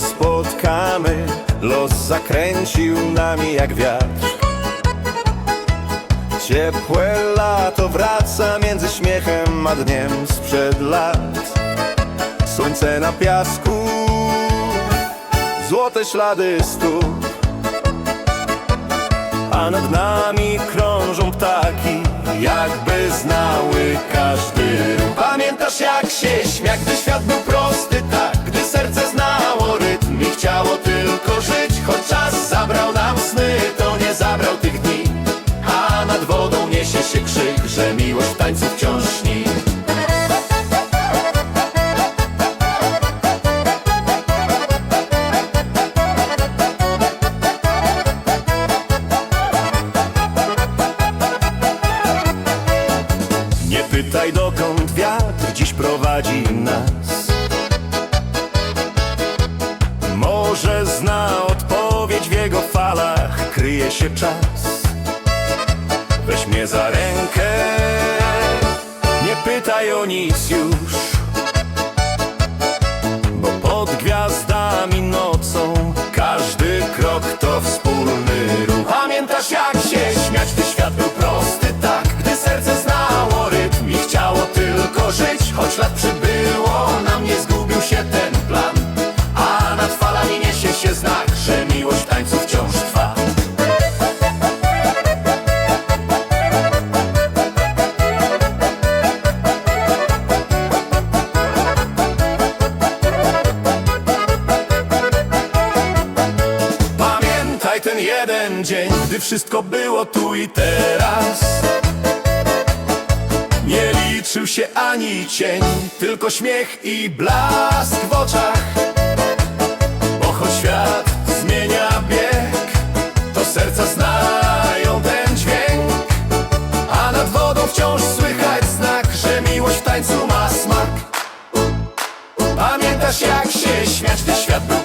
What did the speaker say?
spotkamy. Los zakręcił nami jak wiatr. Ciepłe lato wraca między śmiechem a dniem sprzed lat. Słońce na piasku Złote ślady stóp. A nad nami krążą ptaki Jakby znały każdy ruch. Że miłość w tańcu wciąż śni Nie pytaj dokąd wiatr dziś prowadzi nas. Może zna odpowiedź w jego falach Kryje się czas mnie za rękę. Nie pytaj o nic już Pamiętaj ten jeden dzień, gdy wszystko było tu i teraz. Nie liczył się ani cień, tylko śmiech i blask w oczach. Bo choć świat zmienia bieg, to serca znają ten dźwięk. A nad wodą wciąż słychać znak, że miłość w tańcu ma smak. Pamiętasz jak się śmiać, gdy świat był